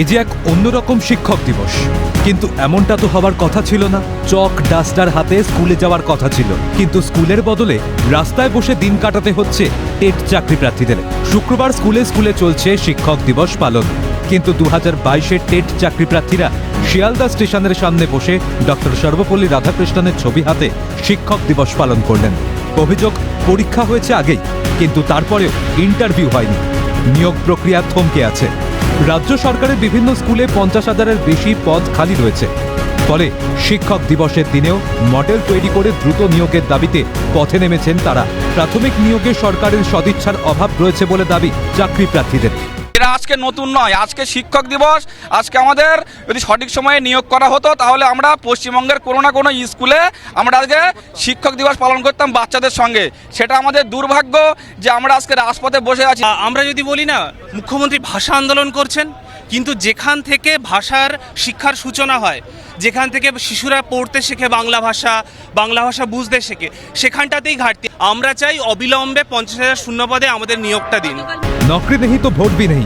এ যে এক অন্যরকম শিক্ষক দিবস। কিন্তু এমনটা তো হবার কথা ছিল না। চক ডাস্টার হাতে স্কুলে যাওয়ার কথা ছিল। কিন্তু স্কুলের বদলে রাস্তায় বসে দিন কাটাতে হচ্ছে টেট চাকরি প্রার্থীদের। শুক্রবার স্কুলে স্কুলে চলছে শিক্ষক দিবস পালন। কিন্তু দু হাজার বাইশের টেট চাকরি প্রার্থীরা শিয়ালদা স্টেশনের সামনে বসে ডক্টর সর্বপল্লী রাধাকৃষ্ণনের ছবি হাতে শিক্ষক দিবস পালন করলেন। অভিযোগ, পরীক্ষা হয়েছে আগেই, কিন্তু তারপরেও ইন্টারভিউ হয়নি। নিয়োগ প্রক্রিয়া থমকে আছে। রাজ্য সরকারের বিভিন্ন স্কুলে পঞ্চাশ হাজারের বেশি পদ খালি রয়েছে। ফলে শিক্ষক দিবসের দিনেও মডেল তৈরি করে দ্রুত নিয়োগের দাবিতে পথে নেমেছেন তারা। প্রাথমিক নিয়োগে সরকারের সদিচ্ছার অভাব রয়েছে বলে দাবি চাকরি প্রার্থীদের। আজকে নতুন নয় আজকে শিক্ষক দিবস আজকে আমাদের যদি সঠিক সময়ে নিয়োগ করা হতো তাহলে আমরা পশ্চিমবঙ্গের কোনো না কোনো স্কুলে আমরা আজকে শিক্ষক দিবস পালন করতাম বাচ্চাদের সঙ্গে। সেটা আমাদের দুর্ভাগ্য যে আমরা আজকে রাজপথে বসে আছি। আমরা যদি বলি না মুখ্যমন্ত্রী ভাষা আন্দোলন করছেন কিন্তু যেখান থেকে ভাষার শিক্ষার সূচনা হয় যেখান থেকে শিশুরা পড়তে শেখে বাংলা ভাষা বাংলা ভাষা বুঝতে শেখে সেখানটাতেই ঘাটতি। আমরা চাই অবিলম্বে পঞ্চাশ হাজার শূন্য পদে আমাদের নিয়োগটা দিন। নকরি নেই তো ভোট বি নেই।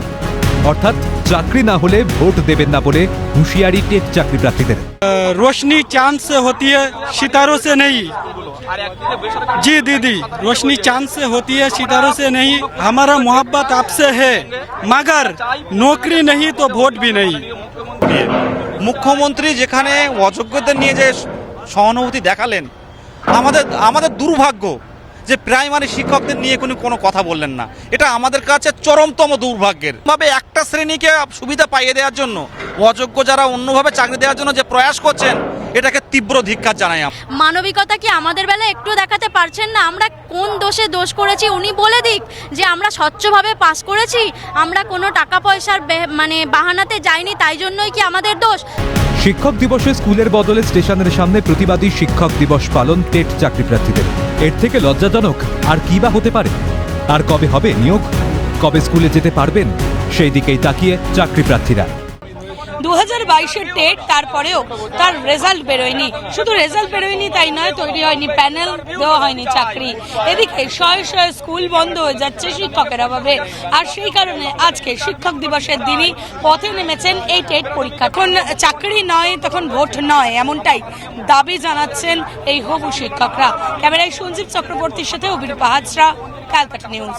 অর্থাৎ চাকরি না হলে ভোট দেবেন না বলে হুঁশিয়ারি টেট চাকরি প্রার্থীদের रोशनी चांद से होती है सितारों से नहीं जी दीदी रोशनी चांद से होती है सितारों से नहीं हमारा मोहब्बत आपसे है मगर नौकरी नहीं तो वोट भी नहीं মুখ্যমন্ত্রী যেখানে অযোগ্যদের নিয়ে যে সহানুভূতি দেখালেন আমাদের আমাদের দুর্ভাগ্য যে প্রাইমারি শিক্ষকদের নিয়ে কোনো কোনো কথা বললেন না। এটা আমাদের কাছে চরমতম দুর্ভাগ্যের। ভাবে একটা শ্রেণীকে সুবিধা পাইয়ে দেওয়ার জন্য, অযোগ্য যারা অন্যভাবে চাকরি দেওয়ার জন্য যে প্রয়াস করছেন এটাকে তীব্র ধিক্কার জানাই মানবিকতা কি আমাদের বেলা একটু দেখাতে পারছেন না? আমরা কোন দোষে দোষ করেছি উনি বলে দিক যে আমরা স্বচ্ছভাবে পাস করেছি আমরা কোনো টাকা পয়সার মানে বাহানাতে যাইনি তাই জন্যই কি আমাদের দোষ? শিক্ষক দিবসে স্কুলের বদলে স্টেশনের সামনে প্রতিবাদী শিক্ষক দিবস পালন টেট চাকরি প্রার্থীদের। এর থেকে লজ্জাজনক আর কি বা হতে পারে? আর কবে হবে নিয়োগ? কবে স্কুলে যেতে পারবেন? সেই দিকেই তাকিয়ে চাকরি প্রার্থীরা। দু হাজার বাইশের টেট তারপরেও তার রেজাল্ট বেরোয়নি। শুধু রেজাল্ট বেরোয়নি তাই নয়, তৈরি হয়নি প্যানেল দেওয়া হয়নি চাকরি। এদিকে শয়ে শয়ে স্কুল বন্ধ হয়ে যাচ্ছে শিক্ষকের অভাবে। আর সেই কারণে আজকে শিক্ষক দিবসের দিনই পথে নেমেছেন এই টেট পরীক্ষা। এখন চাকরি নয়, তখন ভোট নয়, এমনটাই দাবি জানাচ্ছেন এই হবু শিক্ষকরা। ক্যামেরায় সঞ্জীব চক্রবর্তীর সাথে অভির হাজরা, ক্যালকাটা নিউজ।